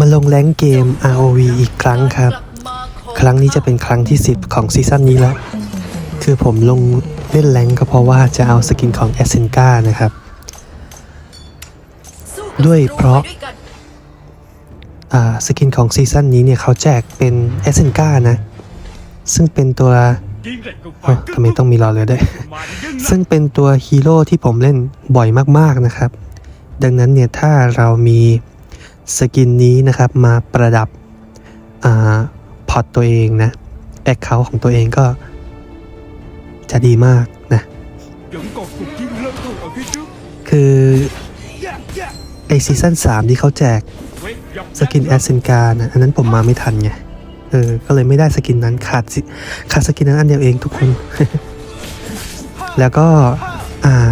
มาลงแรงเกม ROV อีกครั้งครับ ครั้งนี้จะเป็นครั้งที่ 10 ของซีซั่นนี้แล้ว คือผมลงเล่นแรงก็เพราะว่าจะเอาสกินของ a s เซนกานะครับ ด้วยเพราะอ่าสกินของซีซั่นนี้เนี่ยเขาแจกเป็น a s เซนกานะ ซึ่งเป็นตัวทำไมต้องมีรอเรือด้วย ซึ่งเป็นตัวฮีโร่ที่ผมเล่นบ่อยมากๆนะครับ ดังนั้นเนี่ยถ้าเรามี สกินนี้นะครับมาประดับอพอร์ตตัวเองนะแอคเคาท์ของตัวเองก็จะดีมากนะคือไอซีซั่น3 ที่เขาแจกสกินแอสเซนกานะอันนั้นผมมาไม่ทันไง เออ ก็เลยไม่ได้สกินนั้นขาดสิขาดสกินนั้นอันเดียวเองทุกคน แล้วก็ อ่า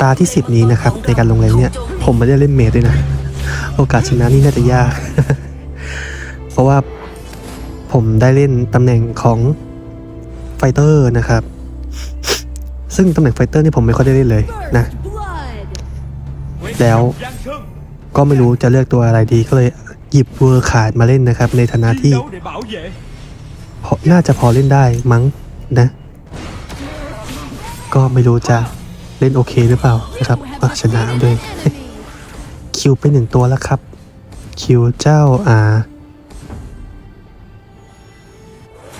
ตาที่ 10 นี้นะครับ ในการลงแรงเนี่ย ผมไม่ได้เล่นเมดด้วยนะ โอกาสชนะนี่น่าจะยาก เพราะว่าผมได้เล่นตำแหน่งของไฟเตอร์นะครับ ซึ่งตำแหน่งไฟเตอร์นี่ผมไม่ค่อยได้เล่นเลยนะ quét Đéo. dọc giang sơn ก็ไม่รู้จะเลือกตัวอะไรดีก็เลยหยิบเวอร์ขาดมาเล่นนะครับ ในฐานะที่น่าจะพอเล่นได้มั้งนะ ก็ไม่รู้จะเล่นโอเคหรือเปล่านะครับชนะด้วย คิวไปหนึ่งตัวแล้วครับ คิวเจ้าอ่า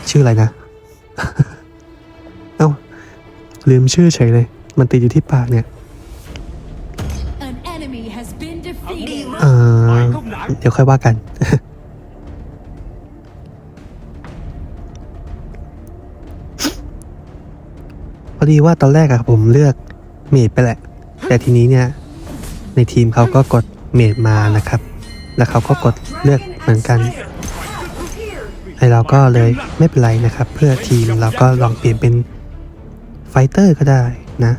ชื่ออะไรนะ เอ้า ลืมชื่อเฉยเลย มันติดอยู่ที่ปากเนี่ย An enemy has been defeated. เออเดี๋ยวค่อยว่ากัน พอดีว่าตอนแรกอะผมเลือกเมดไปแหละ แต่ทีนี้เนี่ย ในทีมเขาก็กดเมดมานะครับ แล้วเขาก็กดเลือกเหมือนกันไอเราก็เลยไม่เป็นไรนะครับ เพื่อทีมเราก็ลองเปลี่ยนเป็นไฟเตอร์ก็ได้นะ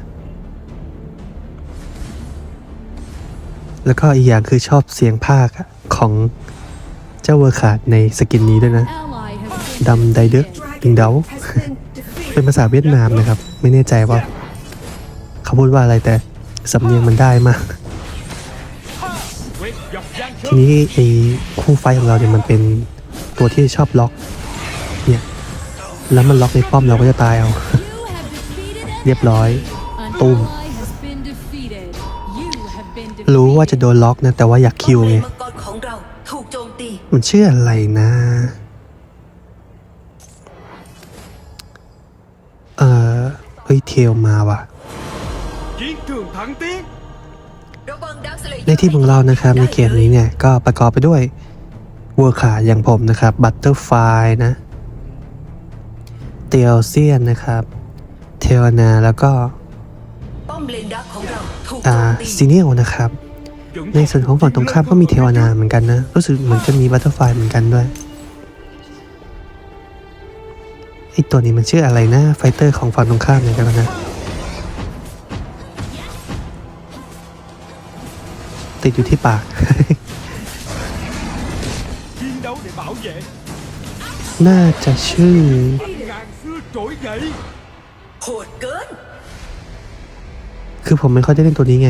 แล้วก็อีกอย่างคือชอบเสียงภาคของเจ้าเวอร์ขาดในสกินนี้ด้วยนะดำไดเดกดิงเดาเป็นภาษาเวียดนามนะครับ ไม่แน่ใจว่า เขาพูดว่าอะไรแต่สำเนียงมันได้มาก ทีนี้ไอ้คู่ไฟของเราเนี่ยมันเป็นตัวที่ชอบล็อก เนี่ย แล้วมันล็อกในป้อมเราก็จะตายเอา เรียบร้อย an Boom. ally has been defeated. You have been รู้ว่าจะโดนล็อกนะ แต่ว่าอยากคิวไง มังกรของเชื่ออะไรนะ เออเฮ้ยเทลมาว่ะ chiến trường thẳng tiến ระวังดักสเลย์ ในทีมของเรานะครับในเกมนี้เนี่ยก็ประกอบไปด้วยวัวขาอย่างผมนะครับบัตเตอร์ไฟนะเตียวเซียนนะครับ เทวนาแล้วก็ป้อมเลนดักของเราถูกโจอ่ามตีซีเนียลนะครับ vẫn ใน còn ส่วนของฝั่งตรงข้ามก็มีเทวนาเหมือนกันนะ รู้สึกเหมือนจะมีบัตเตอร์ไฟเหมือนกันด้วยไอตัวนี้มันชื่ออะไรนะไฟเตอร์ของฝั่งตรงข้ามเนี่ยกันนะ ติดอยู่ที่ปาก chiến đấu để bảo vệ น่าจะชื่อ ngàn xưa trỗi dậy โหดเกิน คือผมไม่ค่อยได้เล่นตัวนี้ไง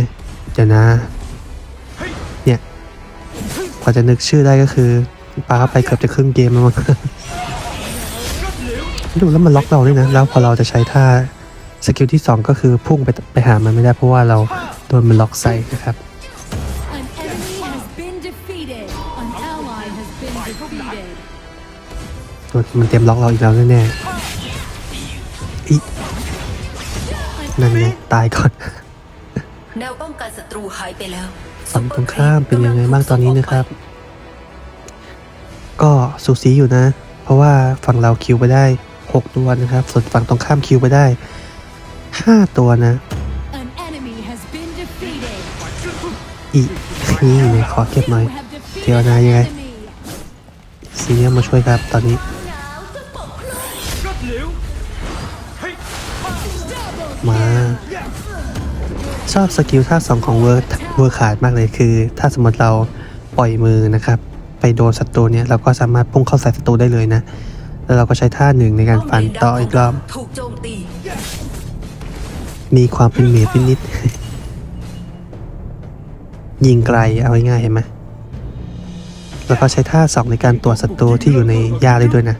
เดี๋ยวนะ เนี่ยพอจะนึกชื่อได้ก็คือปาไปเกือบจะครึ่งเกมแล้วมั้ง ดูแล้วมันล็อกเราด้วยนะ แล้วพอเราจะใช้ท่าสกิลที่ 2 ก็คือพุ่งไปไปหามันไม่ได้เพราะว่าเราโดนมันล็อกใส่นะครับ มันเตรียมล็อกเราอีกแล้วแน่ๆอีนั่นไงตายก่อนแนวป้องกันศัตรูหายไปแล้วฝั่งตรงข้ามเป็นยังไงบ้างตอนนี้นะครับ ก็สูสีอยู่นะ เพราะว่าฝั่งเราคิวไปได้ 6 ตัวนะครับ ส่วนฝั่งตรงข้ามคิวไปได้ 5 ตัวนะ An enemy has been defeated. อีกนี่เลยขอเก็บหน่อย You have defeated เทวนายังไง an enemy. ซีเนียมาช่วยครับตอนนี้ kết liễu มา ชอบสกิลท่าสองของเวิร์เวิร์ขาดมากเลยคือ ถ้าสมมติเราปล่อยมือนะครับ ไปโดนศัตรูเนี่ยเราก็สามารถพุ่งเข้าใส่ศัตรูได้เลยนะ แล้วเราก็ใช้ท่าหนึ่งในการฟันต่ออีกรอบ มีความเป็นเมดนิด ยิงไกลเอาง่ายๆเห็นไหมแล้วก็ใช้ท่าสองในการตรวจศัตรูที่อยู่ในยาได้ด้วยนะ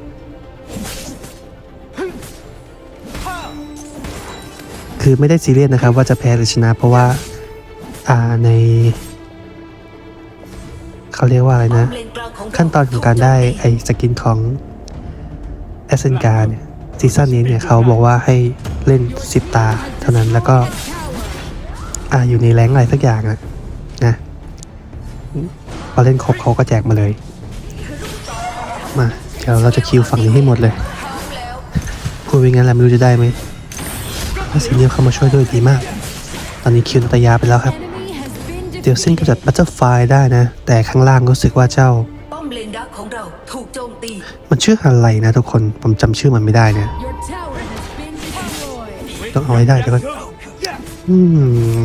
คือไม่ได้ซีเรียสนะครับ ว่าจะแพ้หรือชนะ เพราะว่าอ่าใน เขาเรียกว่าอะไรนะ ขั้นตอนของการได้ไอ้สกินของเอสเซนกาเนี่ยซีซั่นนี้เนี่ยเขาบอกว่าให้เล่น 10 ตาเท่านั้นแล้วก็อ่าอยู่ในแรงอะไรสักอย่างนะนะพอเล่นครบเขาก็แจกมาเลย มาเดี๋ยวเราจะคิวฝั่งนี้ให้หมดเลยพูดไปงั้นแหละไม่รู้จะได้ไหม ถ้าซีเนียลเข้ามาช่วยด้วยดีมาก ตอนนี้คิวนาตยาไปแล้วครับ Enemy has been เดี๋ยวซิ่ง defeated. กำจัดบัตเตอร์ไฟได้นะ แต่ข้างล่างรู้สึกว่าเจ้า ป้อมเลนดักของเราถูกโจมตีมันชื่ออะไรนะทุกคน ผมจำชื่อมันไม่ได้เนี่ย Your tower has been destroyed. ต้องเอาให้ได้เดี๋ยวก่อนอืม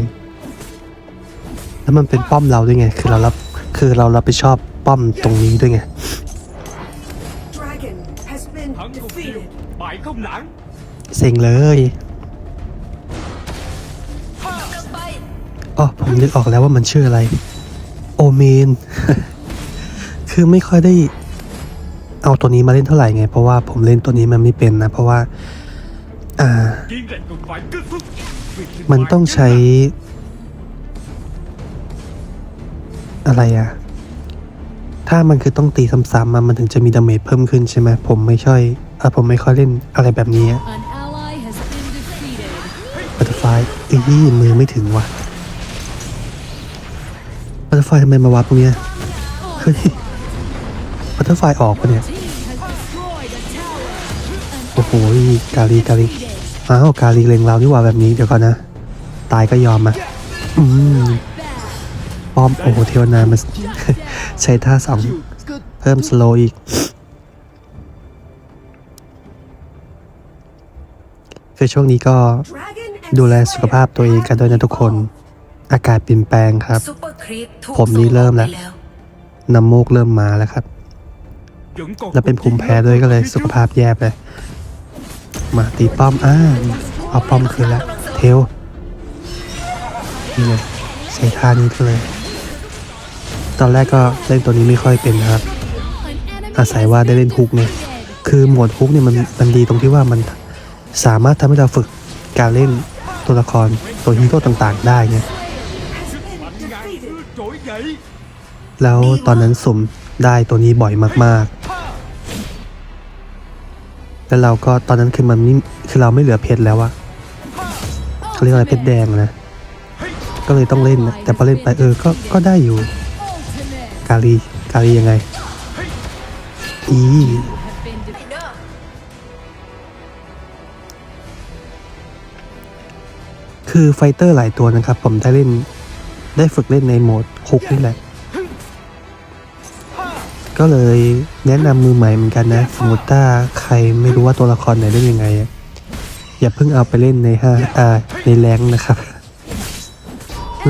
แล้วมันเป็นป้อมเราด้วยไง คือเรารับ คือเรารับผิดชอบป้อมตรงนี้ด้วยไง Dragon has been ทั้งกบคิว defeated. หมายเข้าหนังเซ็งเลย อ๋อผมนึกออกแล้วว่ามันชื่ออะไร โอเมน คือไม่ค่อยได้เอาตัวนี้มาเล่นเท่าไหร่ไง เพราะว่าผมเล่นตัวนี้มันไม่เป็นนะ เพราะว่า อ่า มันต้องใช้ อะไรอะถ้ามันคือต้องตีซ้ำๆอะมันถึงจะมีดาเมจเพิ่มขึ้นใช่ไหมผมไม่ค่อยเออผมไม่ค่อยเล่นอะไรแบบนี้ An ally has been defeated. บัตเตอร์ไฟอีมือไม่ถึงว่ะ บัตเตอร์ไฟทำไมมาวับตรงเนี้ยเฮ้ยบัตเตอร์ไฟออกปะเนี่ยโอ้โหกาลีกาลีอ้าวกาลีเลงเรานี่หว่าแบบนี้เดี๋ยวก่อนนะ ตายก็ยอมมาอืมป้อมโอ้โหเทวนามาใช้ท่าสองเพิ่มสโลอีกคือช่วงนี้ก็ดูแลสุขภาพตัวเองกันด้วยนะทุกคน อากาศเปลี่ยนแปลงครับซูเปอร์ครีปถูกผมนี่เริ่มแล้วส่งออกไปน้ำมูกเริ่มมาแล้วครับ vẫn còn แล้วเป็น cuộc ภูมิ chiến แพ้ lớn ด้วยก็เลย phía สุข trước. ภาพแย่ไป มาตีป้อมอ่าเอาป้อมคืนแล้วเทลนี่เลยใช้ท่านี้ก็เลย ตอนแรกก็เล่นตัวนี้ไม่ค่อยเป็นนะครับ An enemy อาศัยว่าได้เล่นฮุกเนี่ย defeated. คือโหมดฮุกเนี่ยมันมันดีตรงที่ว่ามันสามารถทำให้เราฝึกการเล่นตัวละครตัวฮีโร่ต่างๆ ได้ไง mạnh แล้วตอนนั้นสุ่มได้ตัวนี้บ่อยมากๆ แล้วเราก็ตอนนั้นคือมันไม่คือเราไม่เหลือเพชรแล้วอะเขาเรียกอะไรเพชรแดงนะ ก็เลยต้องเล่นนะแต่พอเล่นไปเออ ก็ ก็ได้อยู่ กาลี กาลียังไง อีคือไฟเตอร์หลายตัวนะครับ ผมได้เล่น ได้ฝึกเล่นในโหมดฮุกนี่แหละ ก็เลยแนะนำมือใหม่เหมือนกันนะ สมมติถ้าใครไม่รู้ว่าตัวละครไหนเล่นยังไง อย่าเพิ่งเอาไปเล่นในห้าอ่าในแรงนะครับ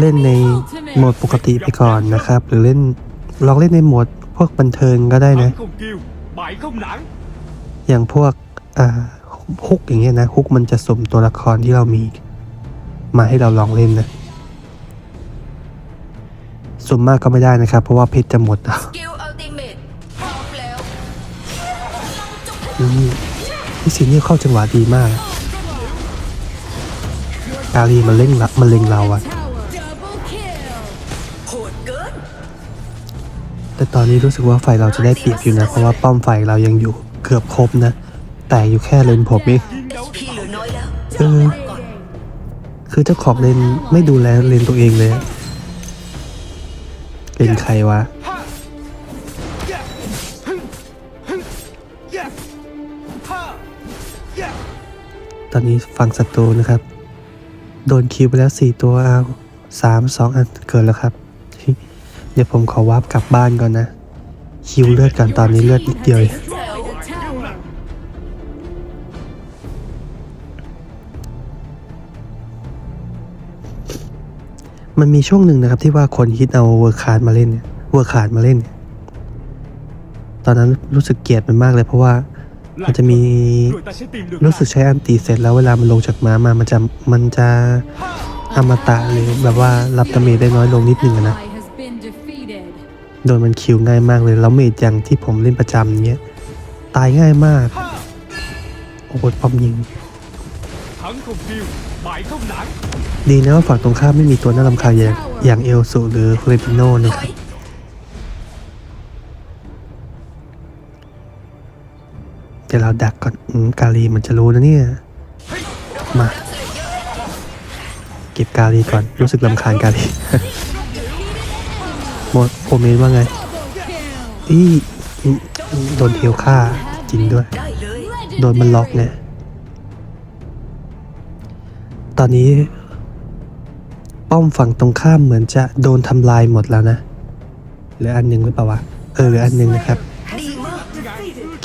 เล่นในโหมดปกติไปก่อนนะครับ หรือเล่นลองเล่นในโหมดพวกบันเทิงก็ได้นะ อย่างพวกอ่าฮุกอย่างเงี้ยนะฮุกมันจะสมตัวละครที่เรามี มาให้เราลองเล่นนะ สุ่มมากก็ไม่ได้นะครับ เพราะว่าเพชรจะหมดแล้วสกิลอัลติเมทพร้อมแล้วอืมพี่ซีเนี่ยเข้าจังหวะดีมากกาลีมันเล่งละมันเล็งเราอะ Tower. Double kill. โหดเกินแต่ตอนนี้รู้สึกว่าไฟเราจะได้เปรียบอยู่นะ เพราะว่าป้อมไฟเรายังอยู่เกือบครบนะ แต่อยู่แค่เลนผมเอง chiến đấu พี่เหลือน้อยแล้วเออก่อนคือเจ้าของเลนไม่ดูแลเลนตัวเองเลยอะ เป็นใครวะ ตอนนี้ฝั่งศัตรูนะครับ โดนคิวไปแล้วสี่ตัวเอาสามสองอันเกิดแล้วครับ เดี๋ยวผมขอวาร์ปกลับบ้านก่อนนะ คิวเลือดกันตอนนี้เลือดนิดเดียวเอง มันมีช่วงหนึ่งนะครับที่ว่าคนฮิตเอาเวอร์คาร์ดมาเล่นเนี่ยเวอร์คาร์ดมาเล่นเนี่ยตอนนั้นรู้สึกเกลียดมันมากเลย เพราะว่ามันจะมีรู้สึกใช้อันตีเสร็จแล้วเวลามันลงจากม้ามามันจะมันจะอมตะหรือแบบว่ารับดาเมจได้น้อยลงนิดนึงนะโดนมันคิวง่ายมากเลยแล้วเมจอย่างที่ผมเล่นประจำเนี้ยตายง่ายมากโอ้โหป้อมยิง thắng không tiêu bại không nản ดีนะว่าฝั่งตรงข้ามไม่มีตัวน่ารำคาญอย่างอย่างเอลสูหรือเรติโน่นะครับอยเดี๋ยวเราดักก่อนกาลีมันจะรู้นะเนี่ย มา เก็บกาลีก่อนรู้สึกลำคาญกาลีโมโอเมนว่าไงอีโดนเทลฆ่าจริงด้วยได้เลยโดนมันล็อกเนี่ย ตอนนี้ ป้อมฝั่งตรงข้ามเหมือนจะโดนทำลายหมดแล้วนะหลืออันหนึ่งหรือเปล่าวะเออหลืออันหนึ่งนะครับ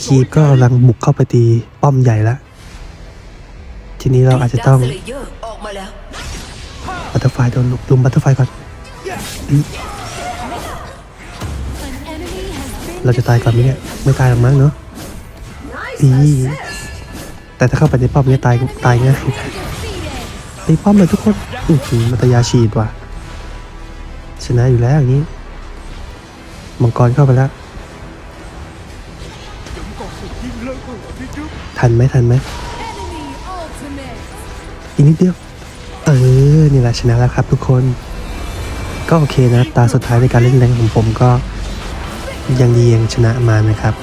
คีบก็กำลังบุกเข้าไปตีป้อมใหญ่ล้วทีนี้เราอาจจะต้องดักสเลเยอร์ออกมาแล้วบัตเตอร์ไฟโดนลุมบัตเตอร์ไฟก่อน เราจะตายก่อนไหมเนี่ยไม่ตายหรอกมั้งเนาะดีแต่ถ้าเข้าไปในป้อมเนี่ยตายตายง่าย ตีป้อมเลยทุกคนอือหือมัตยาฉีดว่ะ ชนะอยู่แล้วอย่างนี้ มังกรเข้าไปแล้ว ทันไหมทันไหมอีกนิดเดียว เออ นี่แหละชนะแล้วครับทุกคน ก็โอเคนะ ตาสุดท้ายในการเล่นแรงของผมก็ยังดียังชนะมานะครับ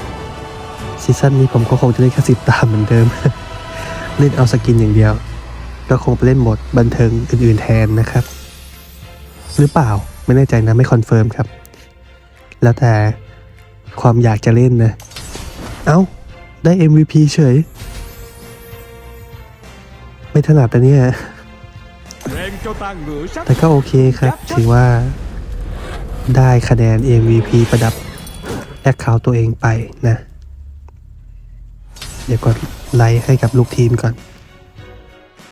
ซีซั่นนี้ผมก็คงจะเล่นแค่สิบตาเหมือนเดิม เล่นเอาสกินอย่างเดียว ก็คงไปเล่นโหมดบันเทิงอื่นๆแทนนะครับ หรือเปล่าไม่แน่ใจนะไม่คอนเฟิร์มครับ แล้วแต่ความอยากจะเล่นนะ เอ้า ได้ MVP เฉย ไม่ถนัดแต่เนี่ยแต่ก็โอเคครับ ถือว่าได้คะแนน MVP ประดับแอคเคาท์ตัวเองไปนะ เดี๋ยวกดไลค์ให้กับลูกทีมก่อน